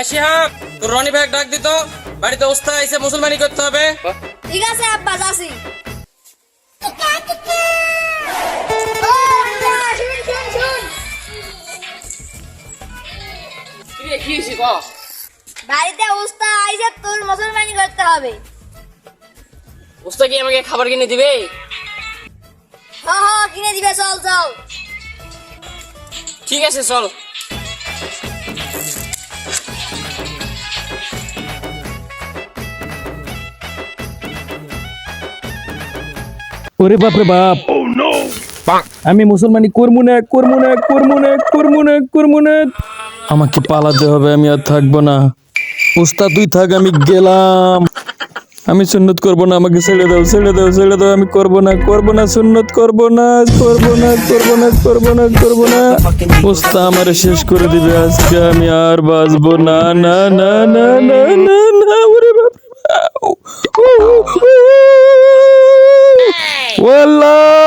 এ শিহাব তোর রনি ভাই ডাক দিত বাড়িতে উস্তা আইসে মুসলমানি করতে হবে। ঠিক আছে আব্বা যাচ্ছি। বাড়িতে উস্তা আইছে তোর মুসলমানি করতে হবে। উস্তা কি আমাকে খাবার কিনে দিবে? হ হ কিনে দিবে চল চল। ঠিক আছে চল। ওরে বাপ রে বাপ আমি মুসলমানি করব না করব না করব না করব না করব না আমাকে পালাতে হবে আমি আর থাকব না উস্তাদ তুই থাক আমি গেলাম আমি সুন্নত করব না আমাকে ছেড়ে দাও ছেড়ে দাও ছেড়ে দাও আমি করব না করব না সুন্নত করব না করব না করব না করব না করব না উস্তা আমার শেষ করে দিবে আজকে আমি আর বাঁচবো না না না না না না না ও আল্লাহ